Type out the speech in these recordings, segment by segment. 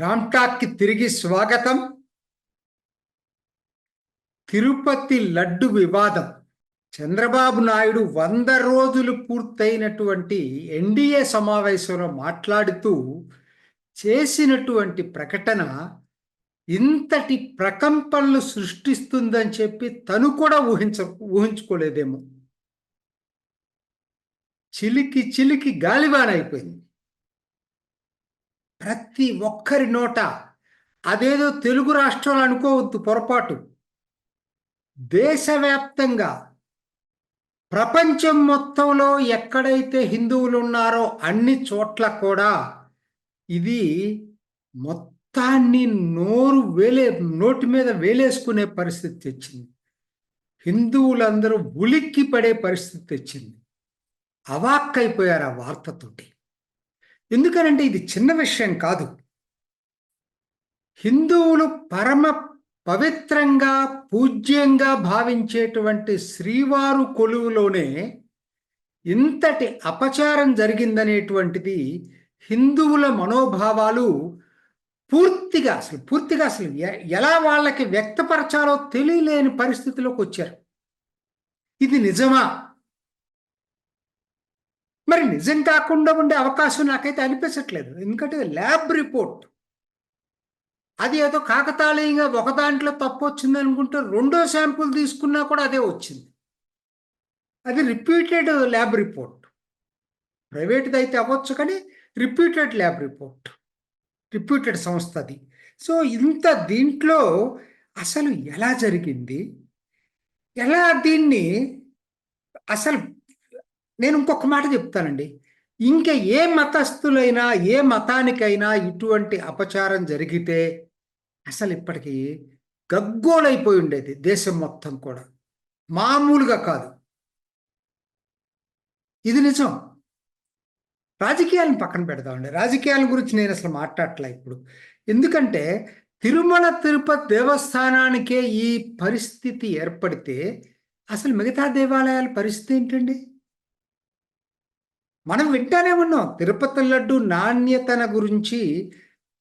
రామ్టాక్కి తిరిగి స్వాగతం. తిరుపతి లడ్డు వివాదం. చంద్రబాబు నాయుడు వంద రోజులు పూర్తయినటువంటి ఎన్డీఏ సమావేశంలో మాట్లాడుతూ చేసినటువంటి ప్రకటన ఇంతటి ప్రకంపనలు సృష్టిస్తుందని చెప్పి తను కూడా ఊహించ ఊహించుకోలేదేమో. చిలికి చిలికి గాలివానైపోయింది. ప్రతి ఒక్కరి నోట అదేదో తెలుగు రాష్ట్రాలు అనుకోవద్దు పొరపాటు. దేశవ్యాప్తంగా ప్రపంచం మొత్తంలో ఎక్కడైతే హిందువులు ఉన్నారో అన్ని చోట్ల కూడా ఇది మొత్తాన్ని నోరు వేలే నోటి మీద వేలేసుకునే పరిస్థితి తెచ్చింది. హిందువులందరూ ఉలిక్కి పడే పరిస్థితి తెచ్చింది. అవాక్కైపోయారు ఆ వార్తతోటి ఎందుకనంటే ఇది చిన్న విషయం కాదు. హిందువులు పరమ పవిత్రంగా పూజ్యంగా భావించేటువంటి శ్రీవారు కొలువులోనే ఇంతటి అపచారం జరిగిందనేటువంటిది హిందువుల మనోభావాలు పూర్తిగా అసలు పూర్తిగా అసలు ఎలా వాళ్ళకి వ్యక్తపరచాలో తెలియలేని పరిస్థితిలోకి వచ్చారు ఇది నిజమా? మరి నిజం కాకుండా ఉండే అవకాశం నాకైతే అనిపించట్లేదు. ఎందుకంటే ల్యాబ్ రిపోర్ట్. అది ఏదో కాకతాళీయంగా ఒక దాంట్లో తప్పు వచ్చింది అనుకుంటే రెండో శాంపుల్ తీసుకున్నా కూడా అదే వచ్చింది. అది రిపీటెడ్ ల్యాబ్ రిపోర్ట్. ప్రైవేట్ది అయితే అవ్వచ్చు కానీ రిపీటెడ్ ల్యాబ్ రిపోర్ట్. రిపీటెడ్ సంస్థ అది సో ఇంత దీంట్లో అసలు ఎలా జరిగింది? ఎలా దీన్ని అసలు నేను ఇంకొక మాట చెప్తానండి. ఇంకా ఏ మతస్థులైనా ఏ మతానికైనా ఇటువంటి అపచారం జరిగితే అసలు ఇప్పటికీ గగ్గోలైపోయి ఉండేది దేశం మొత్తం కూడా. మామూలుగా కాదు. ఇది నిజం. రాజకీయాలను పక్కన పెడదామండి. రాజకీయాల గురించి నేను అసలు మాట్లాడలే ఇప్పుడు. ఎందుకంటే తిరుమల తిరుపతి దేవస్థానానికే ఈ పరిస్థితి ఏర్పడితే అసలు మిగతా దేవాలయాల పరిస్థితి ఏంటండి? మనం వింటానే ఉన్నాం. తిరుపతి లడ్డు నాణ్యతన గురించి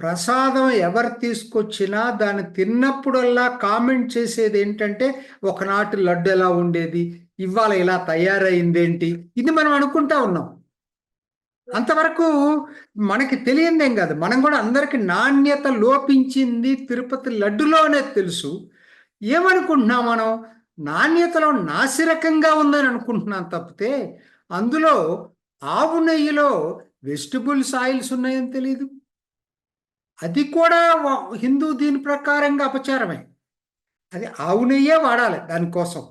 ప్రసాదం ఎవరు తీసుకొచ్చినా దాన్ని తిన్నప్పుడల్లా కామెంట్ చేసేది ఏంటంటే ఒకనాటి లడ్డు ఎలా ఉండేది ఇవాళ ఇలా తయారైందేంటి? ఇది మనం అనుకుంటా ఉన్నాం. అంతవరకు మనకి తెలియందేం కాదు. మనం కూడా అందరికి నాణ్యత లోపించింది తిరుపతి లడ్డులోనే తెలుసు. ఏమనుకుంటున్నాం మనం? నాణ్యతలో నాసిరకంగా ఉందని అనుకుంటున్నాం తప్పితే అందులో ఆవు నెయ్యిలో వెజిటబుల్స్ ఆయిల్స్ ఉన్నాయని తెలియదు అది కూడా హిందూ దీని ప్రకారంగా అపచారమే. అది ఆవు నెయ్యే వాడాలి దానికోసం.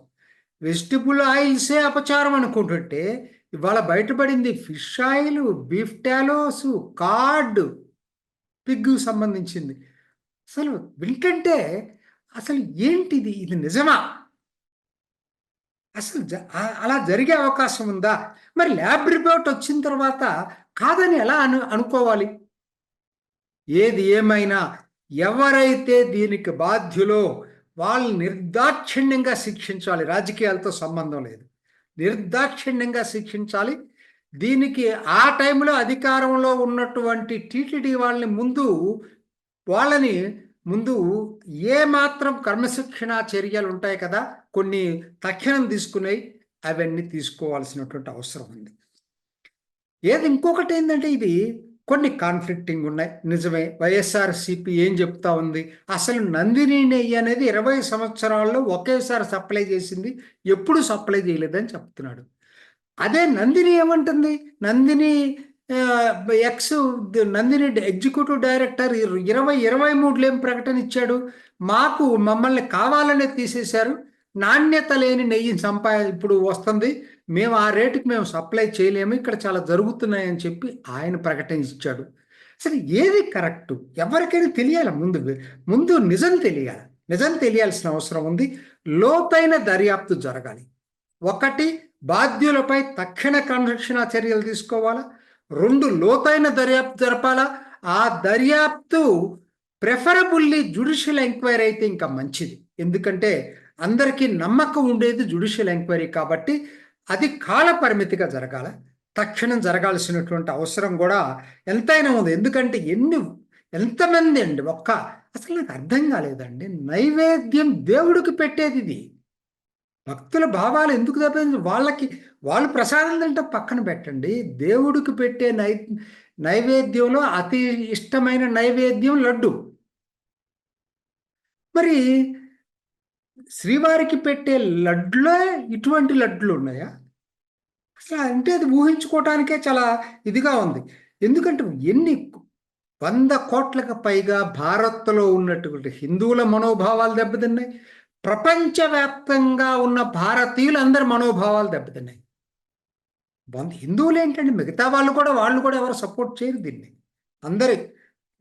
వెజిటబుల్ ఆయిల్సే అపచారం అనుకుంటుంటే ఇవాళ బయటపడింది fish oil beef tallows lard pig సంబంధించింది. అసలు వింటంటే అసలు ఏంటిది? ఇది నిజమా? అసలు అలా జరిగే అవకాశం ఉందా? మరి ల్యాబ్ రిపోర్ట్ వచ్చిన తర్వాత కాదని ఎలా అను అనుకోవాలి? ఏది ఏమైనా ఎవరైతే దీనికి బాధ్యులో వాళ్ళు నిర్దాక్షిణ్యంగా శిక్షించాలి రాజకీయాలతో సంబంధం లేదు. నిర్దాక్షిణ్యంగా శిక్షించాలి. దీనికి ఆ టైంలో అధికారంలో ఉన్నటువంటి టీటీడీ వాళ్ళని ముందు వాళ్ళని ముందు ఏ మాత్రం క్రమశిక్షణ చర్యలు ఉంటాయి కదా? కొన్ని తక్షణం తీసుకున్నాయి అవన్నీ తీసుకోవాల్సినటువంటి అవసరం ఉంది. ఏది ఇంకొకటి ఏంటంటే ఇది కొన్ని కాన్ఫ్లిక్టింగ్ ఉన్నాయి. నిజమే వైఎస్ఆర్ సిపి ఏం చెప్తా ఉంది? అసలు నందిని నెయ్యి అనేది ఇరవై సంవత్సరాల్లో ఒకేసారి సప్లై చేసింది ఎప్పుడు సప్లై చేయలేదని చెప్తున్నాడు. అదే నందిని ఏమంటుంది? Nandini ex Nandini executive director ఇరవై ఇరవై మూడులో ఏం ప్రకటన ఇచ్చాడు? మాకు మమ్మల్ని కావాలనే తీసేశారు నాణ్యత లేని నెయ్యి సంపా ఇప్పుడు వస్తుంది. మేము ఆ రేటుకి మేము సప్లై చేయలేము. ఇక్కడ చాలా జరుగుతున్నాయని చెప్పి ఆయన ప్రకటించాడు. సరే అసలు ఏది కరెక్ట్? ఎవరికైనా తెలియాలి? ముందు ముందు నిజం తెలియాలి. నిజం తెలియాల్సిన అవసరం ఉంది. లోతైన దర్యాప్తు జరగాలి. ఒకటి బాధ్యులపై తక్షణ సంరక్షణ చర్యలు తీసుకోవాలా? రెండు లోతైన దర్యాప్తు జరపాలా? ఆ దర్యాప్తు ప్రెఫరబుల్లీ జుడిషియల్ ఎంక్వైరీ అయితే ఇంకా మంచిది. ఎందుకంటే అందరికీ నమ్మకం ఉండేది జుడిషియల్ ఎంక్వైరీ కాబట్టి అది కాల పరిమితిగా జరగాల. తక్షణం జరగాల్సినటువంటి అవసరం కూడా ఎంతైనా ఉంది. ఎందుకంటే ఎన్ని ఎంతమంది అండి ఒక్క అసలు నాకు అర్థం కాలేదండి. నైవేద్యం దేవుడికి పెట్టేది ఇది. భక్తుల భావాలు ఎందుకు దెబ్బతింది వాళ్ళకి వాళ్ళు ప్రసాదం తింటే పక్కన పెట్టండి. దేవుడికి పెట్టే నై నైవేద్యంలో అతి ఇష్టమైన నైవేద్యం లడ్డు. మరి శ్రీవారికి పెట్టే లడ్లే ఇటువంటి లడ్డులు ఉన్నాయా? అసలు అంటే అది ఊహించుకోవటానికే చాలా ఇదిగా ఉంది. ఎందుకంటే ఎన్ని వంద కోట్లకు పైగా భారత్లో ఉన్నటువంటి హిందువుల మనోభావాలు దెబ్బతిన్నాయి. ప్రపంచవ్యాప్తంగా ఉన్న భారతీయులు అందరి మనోభావాలు దెబ్బతిన్నాయి. వంద హిందువులు ఏంటంటే మిగతా వాళ్ళు కూడా వాళ్ళు కూడా ఎవరు సపోర్ట్ చేయరు దీన్ని. అందరి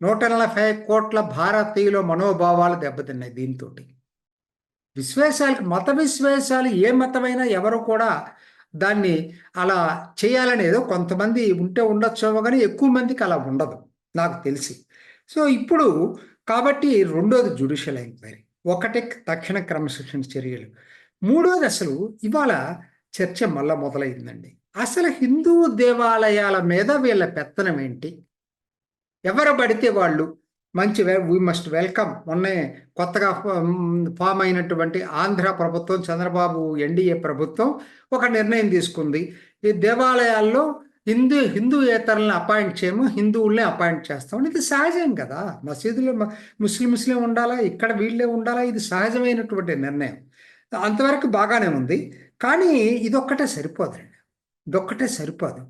నూట నలభై కోట్ల భారతీయుల మనోభావాలు దెబ్బతిన్నాయి దీంతో విశ్వేశాలకు మత విశ్వాసాలు ఏ మతమైనా ఎవరు కూడా దాన్ని అలా చేయాలనేదో కొంతమంది ఉంటే ఉండొచ్చేమో కానీ ఎక్కువ మందికి అలా ఉండదు నాకు తెలిసి. సో ఇప్పుడు కాబట్టి రెండోది జుడిషియల్ ఎంక్వైరీ ఒకటి తక్షణ క్రమశిక్షణ చర్యలు. మూడోది అసలు ఇవాళ చర్చ మళ్ళా మొదలైందండి. అసలు హిందూ దేవాలయాల మీద వీళ్ళ పెత్తనం ఏంటి? ఎవరు పడితే వాళ్ళు మంచి వీ మస్ట్ వెల్కమ్ మొన్నే కొత్తగా ఫామ్ అయినటువంటి ఆంధ్ర ప్రభుత్వం చంద్రబాబు ఎన్డీఏ ప్రభుత్వం ఒక నిర్ణయం తీసుకుంది. ఈ దేవాలయాల్లో హిందూ హిందూయేతరులను అపాయింట్ చేయము హిందువుల్ని అపాయింట్ చేస్తాం. ఇది సహజం కదా. మసీదులో ముస్లిం ముస్లిం ఉండాలా? ఇక్కడ వీళ్ళే ఉండాలా? ఇది సహజమైనటువంటి నిర్ణయం. అంతవరకు బాగానే ఉంది. కానీ ఇదొక్కటే సరిపోదండి ఇదొక్కటే సరిపోదు.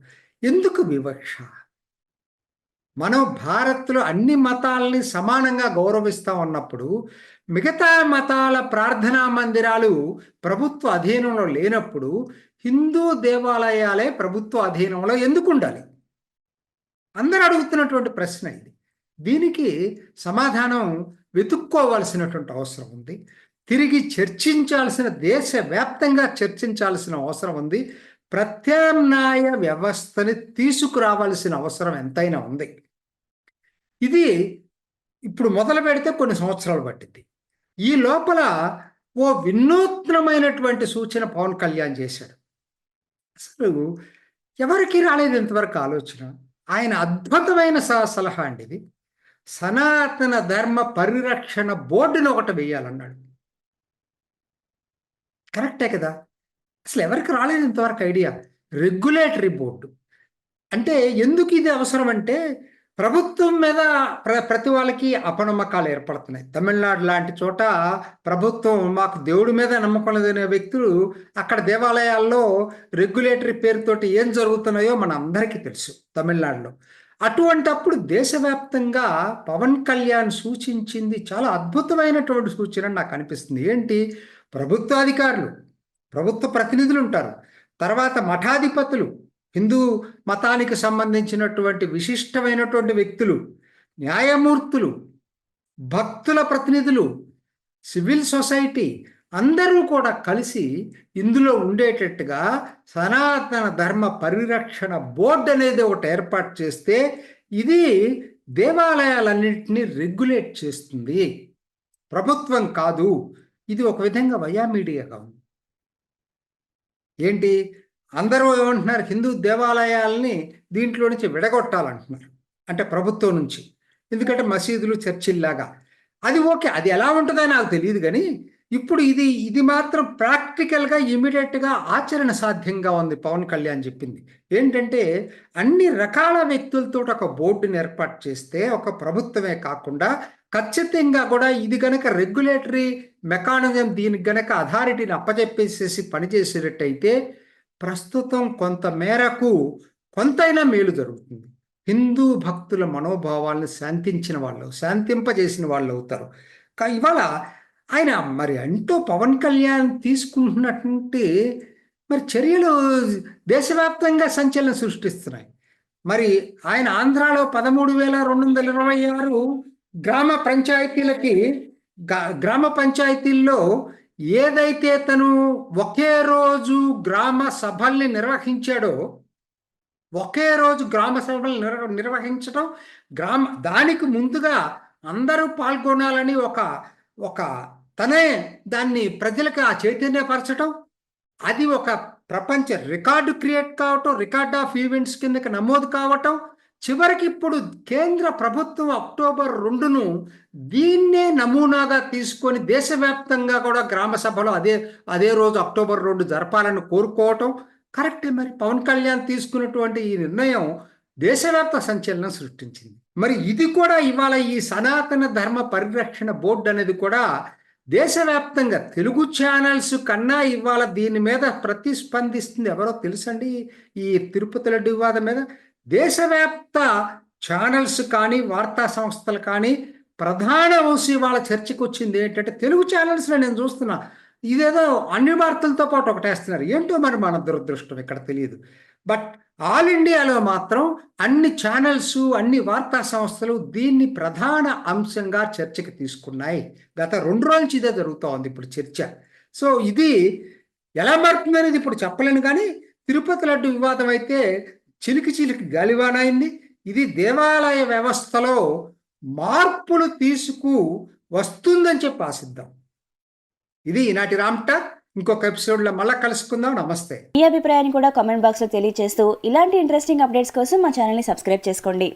ఎందుకు వివక్ష? మనం భారత్లో అన్ని మతాలని సమానంగా గౌరవిస్తా ఉన్నప్పుడు మిగతా మతాల ప్రార్థనా మందిరాలు ప్రభుత్వ అధీనంలో లేనప్పుడు హిందూ దేవాలయాలే ప్రభుత్వ అధీనంలో ఎందుకు ఉండాలి? అందరూ అడుగుతున్నటువంటి ప్రశ్న ఇది. దీనికి సమాధానం వెతుక్కోవాల్సినటువంటి అవసరం ఉంది. తిరిగి చర్చించాల్సిన దేశవ్యాప్తంగా చర్చించాల్సిన అవసరం ఉంది. ప్రత్యామ్నాయ వ్యవస్థని తీసుకురావాల్సిన అవసరం ఎంతైనా ఉంది. ఇది ఇప్పుడు మొదలు పెడితే కొన్ని సంవత్సరాలు పట్టింది. ఈ లోపల ఓ వినూత్నమైనటువంటి సూచన పవన్ కళ్యాణ్ చేశాడు. అసలు ఎవరికి రాలేదు ఇంతవరకు ఆలోచన. ఆయన అద్భుతమైన సలహా అండి ఇది. సనాతన ధర్మ పరిరక్షణ బోర్డుని ఒకటి వేయాలన్నాడు. కరెక్టే కదా? అసలు ఎవరికి రాలేదు ఇంతవరకు ఐడియా? Regulatory board. అంటే ఎందుకు ఇది అవసరం అంటే ప్రభుత్వం మీద ప్ర ప్రతి వాళ్ళకి అపనమ్మకాలు ఏర్పడుతున్నాయి. తమిళనాడు లాంటి చోట ప్రభుత్వం మాకు దేవుడి మీద నమ్మకం లేదనే వ్యక్తులు అక్కడ దేవాలయాల్లో రెగ్యులేటరీ పేరుతోటి ఏం జరుగుతున్నాయో మన అందరికీ తెలుసు తమిళనాడులో. అటువంటప్పుడు దేశవ్యాప్తంగా పవన్ కళ్యాణ్ సూచించింది చాలా అద్భుతమైనటువంటి సూచన నాకు అనిపిస్తుంది. ఏంటి? ప్రభుత్వ అధికారులు ప్రభుత్వ ప్రతినిధులు ఉంటారు. తర్వాత మఠాధిపతులు హిందూ మతానికి సంబంధించినటువంటి విశిష్టమైనటువంటి వ్యక్తులు న్యాయమూర్తులు భక్తుల ప్రతినిధులు సివిల్ సొసైటీ అందరూ కూడా కలిసి ఇందులో ఉండేటట్టుగా సనాతన ధర్మ పరిరక్షణ బోర్డు అనేది ఒకటి ఏర్పాటు చేస్తే ఇది దేవాలయాలన్నింటినీ రెగ్యులేట్ చేస్తుంది. ప్రభుత్వం కాదు ఇది ఒక విధంగా వయా మీడియాగా ఉంది. ఏంటి? అందరూ ఏమంటున్నారు? హిందూ దేవాలయాల్ని దీంట్లో నుంచి విడగొట్టాలంటున్నారు. అంటే ప్రభుత్వం నుంచి. ఎందుకంటే మసీదులు చర్చిల్లాగా. అది ఓకే. అది ఎలా ఉంటుందో నాకు తెలియదు కానీ ఇప్పుడు ఇది ఇది మాత్రం ప్రాక్టికల్గా ఇమీడియట్గా ఆచరణ సాధ్యంగా ఉంది పవన్ కళ్యాణ్ చెప్పింది. ఏంటంటే అన్ని రకాల వ్యక్తులతో ఒక బోర్డుని ఏర్పాటు చేస్తే ఒక ప్రభుత్వమే కాకుండా ఖచ్చితంగా కూడా ఇది గనక రెగ్యులేటరీ మెకానిజం దీనికి గనక అథారిటీని అప్పచెప్పేసేసి పనిచేసేటట్టయితే ప్రస్తుతం కొంత మేరకు కొంతైనా మేలు జరుగుతుంది. హిందూ భక్తుల మనోభావాలను శాంతించిన వాళ్ళు శాంతింపజేసిన వాళ్ళు అవుతారు. ఇవాళ ఆయన మరి అంటూ పవన్ కళ్యాణ్ తీసుకుంటున్నటువంటి మరి చర్యలు దేశవ్యాప్తంగా సంచలనం సృష్టిస్తున్నాయి. మరి ఆయన ఆంధ్రాలో పదమూడు వేల రెండు వందల ఇరవై ఆరు గ్రామ పంచాయతీలకి గ్రామ పంచాయతీల్లో ఏదైతే తను ఒకే రోజు గ్రామ సభల్ని నిర్వహించాడో ఒకే రోజు గ్రామ సభలు నిర్వ నిర్వహించడం గ్రామ దానికి ముందుగా అందరూ పాల్గొనాలని ఒక ఒక తనే దాన్ని ప్రజలకు ఆ చైతన్యపరచడం అది ఒక ప్రపంచ రికార్డు క్రియేట్ కావటం రికార్డ్ ఆఫ్ ఈవెంట్స్ కిందకి నమోదు కావటం చివరికి ఇప్పుడు కేంద్ర ప్రభుత్వం అక్టోబర్ రెండును దీన్నే నమూనాగా తీసుకొని దేశవ్యాప్తంగా కూడా గ్రామ సభలో అదే అదే రోజు అక్టోబర్ రెండు జరపాలని కోరుకోవటం కరెక్టే మరి. పవన్ కళ్యాణ్ తీసుకున్నటువంటి ఈ నిర్ణయం దేశవ్యాప్త సంచలనం సృష్టించింది. మరి ఇది కూడా ఇవాళ ఈ సనాతన ధర్మ పరిరక్షణ బోర్డు అనేది కూడా దేశవ్యాప్తంగా తెలుగు ఛానల్స్ కన్నా ఇవాళ దీని మీద ప్రతిస్పందిస్తుంది. ఎవరో తెలుసండి ఈ తిరుపతి లడ్డు వివాదం మీద? దేశవ్యాప్త ఛానల్స్ కానీ వార్తా సంస్థలు కానీ ప్రధాన అంశం ఇవాళ చర్చకు వచ్చింది ఏంటంటే తెలుగు ఛానల్స్లో నేను చూస్తున్నా. ఇదేదో అన్ని వార్తలతో పాటు ఒకటేస్తున్నారు. ఏంటో మరి మన దురదృష్టం ఇక్కడ తెలియదు. బట్ ఆల్ ఇండియాలో మాత్రం అన్ని ఛానల్స్ అన్ని వార్తా సంస్థలు దీన్ని ప్రధాన అంశంగా చర్చకి తీసుకున్నాయి. గత రెండు రోజుల నుంచి ఇదే జరుగుతూ ఉంది ఇప్పుడు చర్చ. సో ఇది ఎలా మారుతుంది అనేది ఇప్పుడు చెప్పలేను కానీ తిరుపతి లడ్డు వివాదం అయితే చిలికి చిలికి గాలివానైంది ఇది దేవాలయ వ్యవస్థలో మార్పులు తీసుకు వస్తుందని చెప్పి ఆశిద్దాం. ఇది ఈనాటి రామ్టా ఇంకొక ఎపిసోడ్లో మళ్ళీ కలుసుకుందాం. నమస్తే. మీ అభిప్రాయాన్ని కూడా కామెంట్ బాక్స్లో తెలియజేస్తూ ఇలాంటి ఇంట్రెస్టింగ్ అప్డేట్స్ కోసం మా ఛానల్ని సబ్స్క్రైబ్ చేసుకోండి.